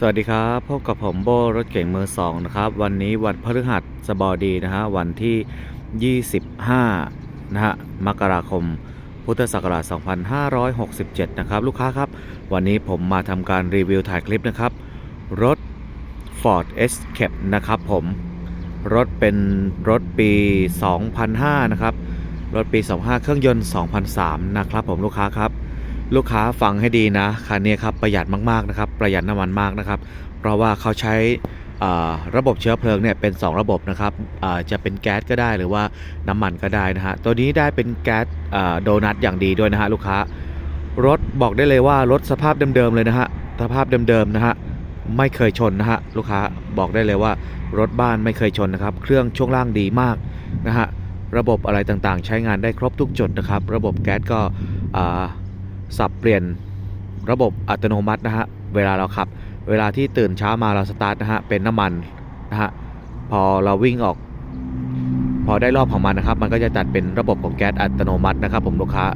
สวัสดีครับพบกับผมโบรถเก่งมือสองนะครับวันนี้วันพฤหัสบดีนะฮะวันที่ 25นะฮะมกราคม พุทธศักราช 2567 นะครับลูกค้าครับวันนี้ผมมาทำการรีวิวถ่ายคลิปนะครับ รถ Ford Escape นะครับผมรถเป็นรถปี 2005 นะครับ รถปี 25 เครื่องยนต์ 2003 นะครับผมลูกค้าครับ ลูกค้าฟังให้ดีนะคันนี้ครับประหยัดมากๆนะครับ ประหยัดน้ำมันมากนะครับ เพราะว่าเขาใช้ระบบเชื้อเพลิงเนี่ยเป็น 2 ระบบนะครับจะเป็นแก๊สก็ได้หรือว่าน้ำมันก็ได้นะฮะตัวนี้ได้เป็นแก๊สโดนัทอย่างดีด้วยนะฮะลูกค้ารถบอกได้เลยว่ารถสภาพเดิมๆเลยนะฮะสภาพเดิมๆนะฮะไม่เคยชนนะฮะลูกค้าบอกได้เลยว่ารถบ้านไม่เคยชนนะครับ เครื่องช่วงล่างดีมากนะฮะระบบอะไรต่างๆ ใช้งานได้ครบทุกจุดนะครับ ระบบแก๊สก็ สับเปลี่ยนระบบอัตโนมัตินะฮะเวลาเราขับ เวลาที่ตื่นเช้ามาเราสตาร์ทนะฮะเป็นน้ำมันนะฮะพอเราวิ่งออก พอได้รอบของมันนะครับ มันก็จะจัดเป็นระบบของแก๊สอัตโนมัตินะครับ ผมลูกค้า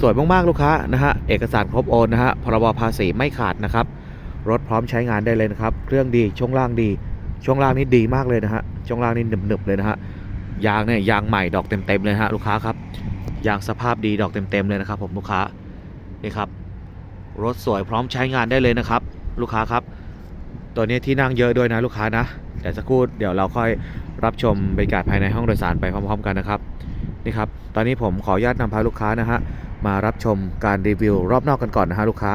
สวยมากๆลูกค้านะฮะเอกสารครบโอนนะฮะพรบภาษีไม่ขาดนะครับรถพร้อมใช้งานได้เลยนะครับ เครื่องดีช่วงล่างดี ช่วงล่างนี่ดีมากเลยนะฮะช่วงล่างนี่หนึบๆเลยนะฮะยางเนี่ยยางใหม่ดอกเต็มๆเลยฮะลูกค้าครับยางสภาพดีดอกเต็มๆเลยนะครับผมลูกค้า นี่ครับ รถสวยพร้อมใช้งานได้เลยนะครับ ลูกค้าครับ ตัวนี้ที่นั่งเยอะด้วยนะลูกค้านะแต่สักครู่เดี๋ยวเราค่อยรับชมบรรยากาศภายในห้องโดยสารไปพร้อม ๆ กันนะครับนี่ครับตอนนี้ผมขออนุญาตนำพาลูกค้านะฮะมารับชมการรีวิวรอบนอกกันก่อนนะฮะลูกค้า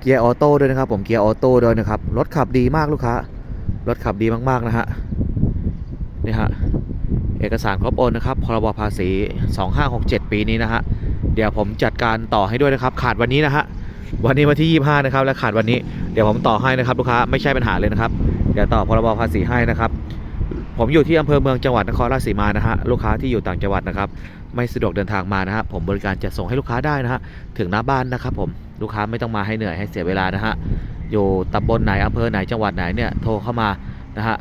เกียร์ออโต้ด้วยนะครับผมเกียร์ออโต้ด้วยนะครับรถขับดีมากลูกค้ารถขับดีมากๆนะฮะนี่ฮะเอกสารครบโอนนะครับพรบภาษี 2567 ปีนี้นะฮะ เดี๋ยวผมจัดการต่อให้ด้วยนะครับ ขาดวันนี้นะฮะวันนี้วันที่ 25 นะครับ และขาดวันนี้เดี๋ยวผมต่อให้นะครับลูกค้าไม่ใช่ปัญหาเลยนะครับ เดี๋ยวต่อพรบภาษีให้นะครับ ผมอยู่ที่อำเภอเมืองจังหวัดนครราชสีมานะฮะลูกค้าที่อยู่ต่างจังหวัดนะครับ ไม่สะดวกเดินทางมานะฮะผมบริการจะส่งให้ลูกค้าได้นะฮะถึงหน้าบ้านนะครับ ผมลูกค้าไม่ต้องมาให้เหนื่อยให้เสียเวลานะฮะอยู่ตำบลไหนอำเภอไหนจังหวัดไหนเนี่ยโทรเข้ามานะฮะ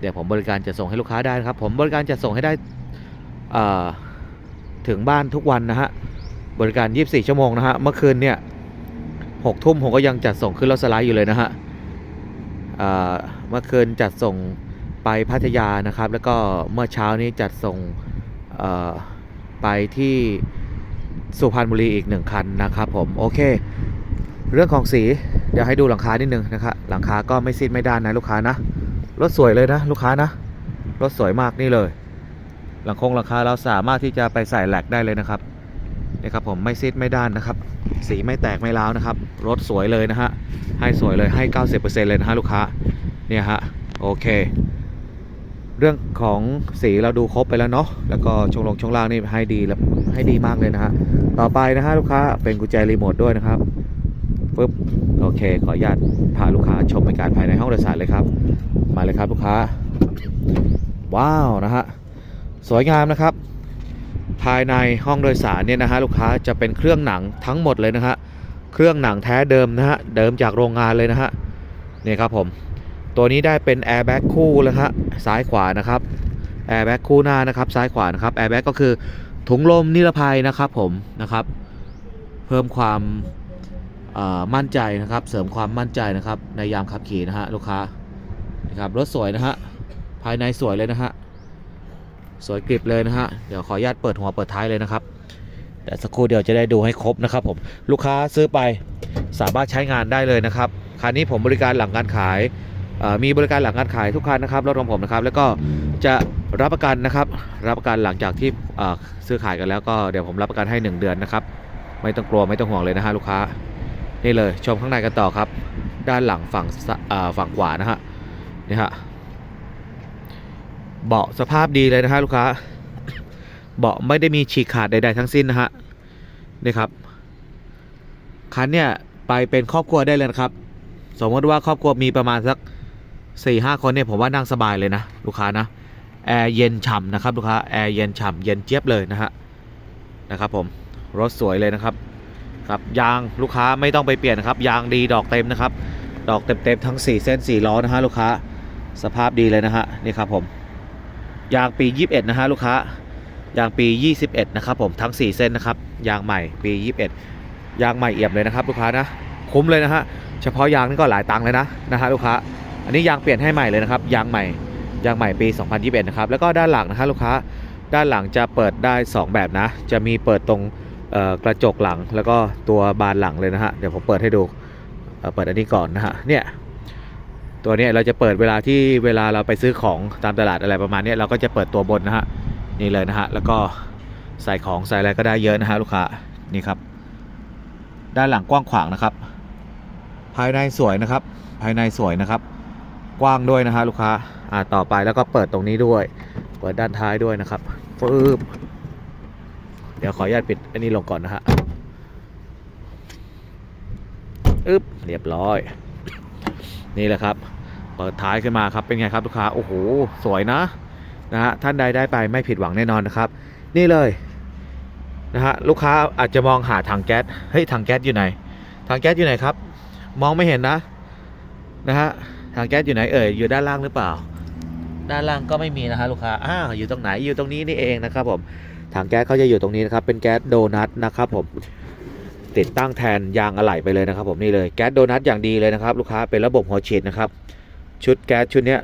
เดี๋ยวผมบริการจะส่งให้ลูกค้าได้นะครับ ผมบริการจะส่งให้ได้ถึงบ้านทุกวันนะฮะ บริการ 24 ชั่วโมงนะฮะ เมื่อคืนเนี่ย6ทุ่มผมก็ยังจัดส่งขึ้นรถสไลด์อยู่เลยนะฮะเมื่อคืนจัดส่งไปพัทยานะครับ แล้วก็เมื่อเช้านี้จัดส่งไปที่สุพรรณบุรีอีกหนึ่งคันนะครับผม โอเค เรื่องของสีเดี๋ยวให้ดูหลังคานิดนึงนะครับหลังคาก็ไม่ซีดไม่ด้านนะลูกค้านะรถสวยเลยนะ ลูกค้านะรถสวยมากนี่เลย หลังคงหลังคาเราสามารถที่จะไปใส่แหลกได้เลยนะครับ นี่ครับผมไม่ซีดไม่ด้านนะครับ สีไม่แตกไม่ร้าวนะครับ รถสวยเลยนะฮะให้สวยเลยให้ 90%เลยนะฮะลูกค้าเนี่ยฮะโอเค เรื่องของสีเราดูครบไปแล้วเนาะแล้วก็ช่วงลงช่วงล่างนี่ให้ดีแล้วให้ดีมากเลยนะฮะต่อไปนะฮะลูกค้าเป็นกุญแจรีโมทด้วยนะครับปึ๊บโอเค ขออนุญาตพาลูกค้าชมบรรยากาศภายในห้องโดยสารเลยครับ มาเลยครับลูกค้า ว้าวนะฮะสวยงามนะครับ ภายในห้องโดยสารเนี่ยนะฮะลูกค้าจะเป็นเครื่องหนังทั้งหมดเลยนะฮะเครื่องหนังแท้เดิมนะฮะเดิมจากโรงงานเลยนะฮะนี่ครับผมตัวนี้ได้เป็นแอร์แบ็กคู่เลยฮะซ้ายขวานะครับแอร์แบ็กคู่หน้านะครับซ้ายขวานะครับแอร์แบ็กก็คือถุงลมนิรภัยนะครับผมนะครับ เพิ่มความมั่นใจนะครับ เสริมความมั่นใจนะครับในยามขับขี่นะฮะลูกค้านะครับรถสวยนะฮะภายในสวยเลยนะฮะ สวยกริบเลยนะฮะ เดี๋ยวขออนุญาตเปิดหัวเปิดท้ายเลยนะครับแต่สักครู่เดียวจะได้ดูให้ครบนะครับผมลูกค้าซื้อไปสามารถใช้งานได้เลยนะครับคันนี้ผมบริการหลังการขายมีบริการหลังการขายทุกคันนะครับรถของผมนะครับ แล้วก็จะรับประกันนะครับ รับประกันหลังจากที่ซื้อขายกันแล้วก็เดี๋ยวผมรับประกันให้ 1 เดือนนะครับ ไม่ต้องกลัวไม่ต้องห่วงเลยนะฮะลูกค้า นี่เลยชมข้างในกันต่อครับ ด้านหลังฝั่งฝั่งขวานะฮะนี่ฮะ เบาะสภาพดีเลยนะฮะลูกค้า เบาะไม่ได้มีฉีกขาดใด ๆ ทั้งสิ้นนะฮะนี่ครับคันเนี่ยไปเป็นครอบครัวได้เลยนะครับสมมติว่าครอบครัวมีประมาณสัก4ี่ห้าคนเนี่ยผมว่านั่งสบายเลยนะลูกค้านะแอร์เย็นฉ่ำนะครับลูกค้าแอร์เย็นฉ่ำเย็นเจี๊ยบเลยนะฮะนะครับผมรถสวยเลยนะครับครับยางลูกค้าไม่ต้องไปเปลี่ยนนะครับยางดีดอกเต็มนะครับ ดอกเต็มๆทั้ง 4 เส้น4ล้อนะฮะลูกค้าสภาพดีเลยนะฮะนี่ครับผม ยางปี 21 นะฮะลูกค้ายางปี 21 นะครับผมทั้ง 4 เส้นนะครับยางใหม่ปี 21 ยางใหม่เอี่ยมเลยนะครับลูกค้านะคุ้มเลยนะฮะเฉพาะยางนี่ก็หลายตังค์เลยนะนะฮะลูกค้าอันนี้ยางเปลี่ยนให้ใหม่เลยนะครับยางใหม่ยางใหม่ปี 2021 นะครับแล้วก็ด้านหลังนะฮะลูกค้าด้านหลังจะเปิดได้ 2 แบบนะ จะมีเปิดตรงกระจกหลังแล้วก็ตัวบานหลังเลยนะฮะเดี๋ยวผมเปิดให้ดูเเปิดอันนี้ก่อนนะฮะเนี่ย ตัวนี้เราจะเปิดเวลาที่เวลาเราไปซื้อของตามตลาดอะไรประมาณนี้เราก็จะเปิดตัวบนนะฮะนี่เลยนะฮะแล้วก็ใส่ของใส่อะไรก็ได้เยอะนะฮะลูกค้านี่ครับ ด้านหลังกว้างขวางนะครับ ภายในสวยนะครับ ภายในสวยนะครับ กว้างด้วยนะฮะลูกค้าอ่าต่อไปแล้วก็เปิดตรงนี้ด้วยเปิดด้านท้ายด้วยนะครับฟืบเดี๋ยวขออนุญาตปิดอันนี้ลงก่อนนะฮะอึ๊บเรียบร้อย นี่แหละครับ เปิดท้ายขึ้นมาครับเป็นไงครับลูกค้าโอ้โห สวยนะนะฮะท่านใดได้ไปไม่ผิดหวังแน่นอนนะครับ นี่เลยนะฮะลูกค้าอาจจะมองหาถังแก๊สเฮ้ยถังแก๊สอยู่ไหนถังแก๊สอยู่ไหนครับ มองไม่เห็นนะนะฮะถังแก๊สอยู่ไหนเอ่ยอยู่ด้านล่างหรือเปล่า ด้านล่างก็ไม่มีนะฮะลูกค้าอ้าวอยู่ตรงไหนอยู่ตรงนี้นี่เองนะครับผมถังแก๊สเขาจะอยู่ตรงนี้นะครับเป็นแก๊สโดนัทนะครับผม ติดตั้งแทนยางอะไหล่ไปเลยนะครับ ผมนี่เลยแก๊สโดนัทอย่างดีเลยนะครับ ลูกค้าเป็นระบบหัวฉีดนะครับ ชุดแก๊สชุดเนี้ย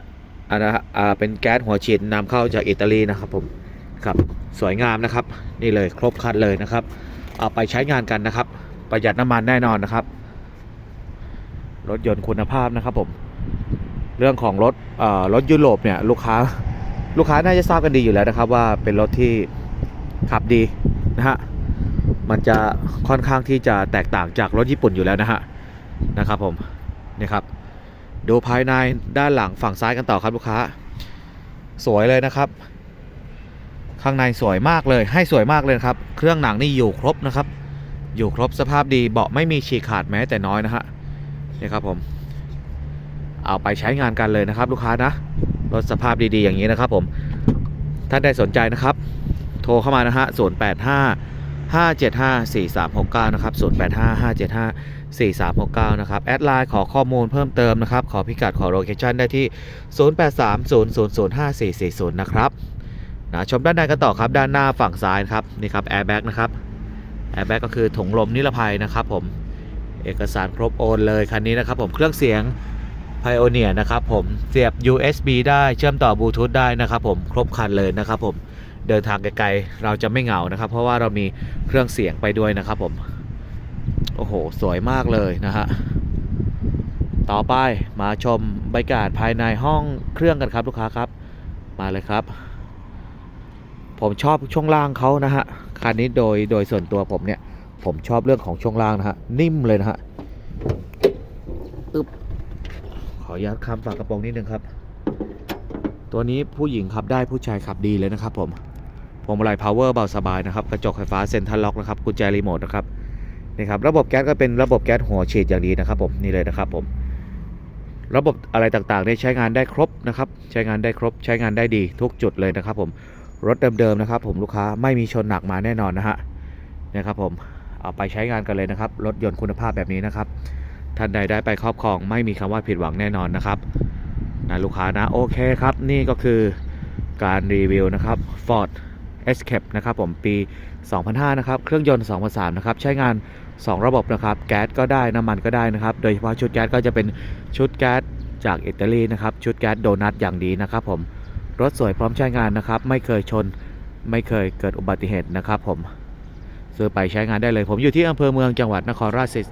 อ่านะอ่าเป็นแก๊สหัวฉีดนำเข้าจากอิตาลีนะครับผมครับสวยงามนะครับ นี่เลยครบครันเลยนะครับ เอาไปใช้งานกันนะครับ ประหยัดน้ำมันแน่นอนนะครับ รถยนต์คุณภาพนะครับผม เรื่องของรถเอ่อรถยุโรปเนี่ยลูกค้าลูกค้าน่าจะทราบกันดีอยู่แล้วนะครับ ว่าเป็นรถที่ขับดีนะฮะ มันจะค่อนข้างที่จะแตกต่างจากรถญี่ปุ่นอยู่แล้วนะฮะนะครับผมนี่ครับดูภายในด้านหลังฝั่งซ้ายกันต่อครับลูกค้า สวยเลยนะครับ ข้างในสวยมากเลยให้สวยมากเลยครับ เครื่องหนังนี่อยู่ครบนะครับ อยู่ครบสภาพดีเบาะไม่มีฉีกขาดแม้แต่น้อยนะฮะนี่ครับผมเอาไปใช้งานกันเลยนะครับลูกค้านะรถสภาพดีๆอย่างนี้นะครับผม ท่านใดสนใจนะครับ โทรเข้ามานะฮะ085 575 4369 นะครับ 085 575 4369 นะครับ แอดไลน์ขอข้อมูลเพิ่มเติมนะครับ ขอพิกัดขอโลเคชั่นได้ที่ 0830005440 นะครับนะชมด้านในกันต่อครับ ด้านหน้าฝั่งซ้ายครับ นี่ครับแอร์แบ็กนะครับ แอร์แบ็กก็คือถุงลมนิรภัยนะครับผม เอกสารครบโอนเลยคันนี้นะครับผมเครื่องเสียง Pioneer นะครับผม เสียบ USB ได้ เชื่อมต่อบลูทูธได้นะครับผม ครบคันเลยนะครับผม เดินทางไกลๆเราจะไม่เหงานะครับ เพราะว่าเรามีเครื่องเสียงไปด้วยนะครับผมโอ้โห สวยมากเลยนะฮะต่อไปมาชมบรรยากาศภายในห้องเครื่องกันครับลูกค้าครับ มาเลยครับ ผมชอบช่วงล่างเขานะฮะคันนี้โดยโดยส่วนตัวผมเนี่ย ผมชอบเรื่องของช่วงล่างนะฮะนิ่มเลยนะฮะอึบขออนุญาตคำฝากกระโปรงนิดนึงครับ ตัวนี้ผู้หญิงขับได้ผู้ชายขับดีเลยนะครับผม พวงมาลัยพาวเวอร์เบาสบายนะครับ กระจกไฟฟ้าเซ็นทรัลล็อกนะครับกุญแจรีโมทนะครับนี่ครับระบบแก๊สก็เป็นระบบแก๊สหัวฉีดอย่างดีนะครับผมนี่เลยนะครับผมระบบอะไรต่างๆเนี่ยใช้งานได้ครบนะครับใช้งานได้ครบใช้งานได้ดีทุกจุดเลยนะครับ ผมรถเดิมๆนะครับ ผมลูกค้าไม่มีชนหนักมาแน่นอนนะฮะนะครับผมเอาไปใช้งานกันเลยนะครับรถยนต์คุณภาพแบบนี้นะครับท่านใดได้ไปครอบครองไม่มีคำว่าผิดหวังแน่นอนนะครับนะลูกค้านะโอเคครับ นี่ก็คือการรีวิวนะครับ Ford Escape นะครับผมปี 2005 นะครับ เครื่องยนต์ 2003 นะครับ ใช้งาน 2 ระบบนะครับ แก๊สก็ได้น้ำมันก็ได้นะครับ โดยเฉพาะชุดแก๊สก็จะเป็นชุดแก๊สจากอิตาลีนะครับ ชุดแก๊สโดนัทอย่างดีนะครับผม รถสวยพร้อมใช้งานนะครับ ไม่เคยชน ไม่เคยเกิดอุบัติเหตุนะครับผมซื้อไปใช้งานได้เลย ผมอยู่ที่อำเภอเมืองจังหวัดนครราชส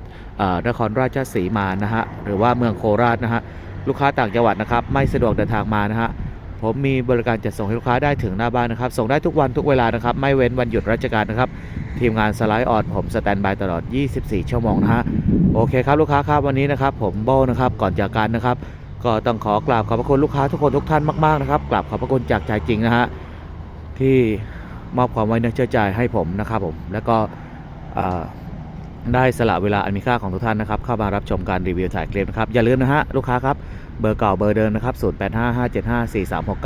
นครราชสีมานะฮะ หรือว่าเมืองโคราชนะฮะ ลูกค้าต่างจังหวัดนะครับ ไม่สะดวกเดินทางมานะฮะ ผมมีบริการจัดส่งให้ลูกค้าได้ถึงหน้าบ้านนะครับ ส่งได้ทุกวันทุกเวลานะครับ ไม่เว้นวันหยุดราชการนะครับ ทีมงานสไลด์ออนผมสแตนบายตลอด 24 ชั่วโมงนะฮะ โอเคครับลูกค้าครับวันนี้นะครับ ผมโบนะครับ ก่อนจากกันนะครับ ก็ต้องขอกราบขอบพระคุณลูกค้าทุกคนทุกท่านมากๆนะครับ กราบขอบพระคุณจากใจจริงนะฮะที่มอบความไว้เนื้อเชื่อใจให้ผมนะครับผม แล้วก็ได้สละเวลาอันมีค่าของทุกท่านนะครับ เข้ามารับชมการรีวิวถ่ายคลิปนะครับ อย่าลืมนะฮะลูกค้าครับ เบอร์เก่าเบอร์เดิมนะครับ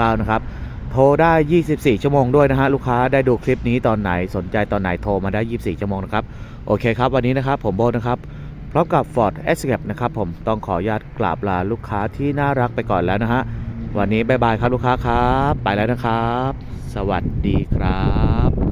0855754369 นะครับ โทรได้ 24 ชั่วโมงด้วยนะฮะ ลูกค้าได้ดูคลิปนี้ตอนไหนสนใจตอนไหนโทรมาได้ 24 ชั่วโมงนะครับ โอเคครับ วันนี้นะครับ ผมโบนะครับพร้อมกับ Ford Escape นะครับผมต้องขออนุญาตกราบลาลูกค้าที่น่ารักไปก่อนแล้วนะฮะ วันนี้บายบายครับลูกค้าครับ ไปแล้วนะครับ สวัสดีครับ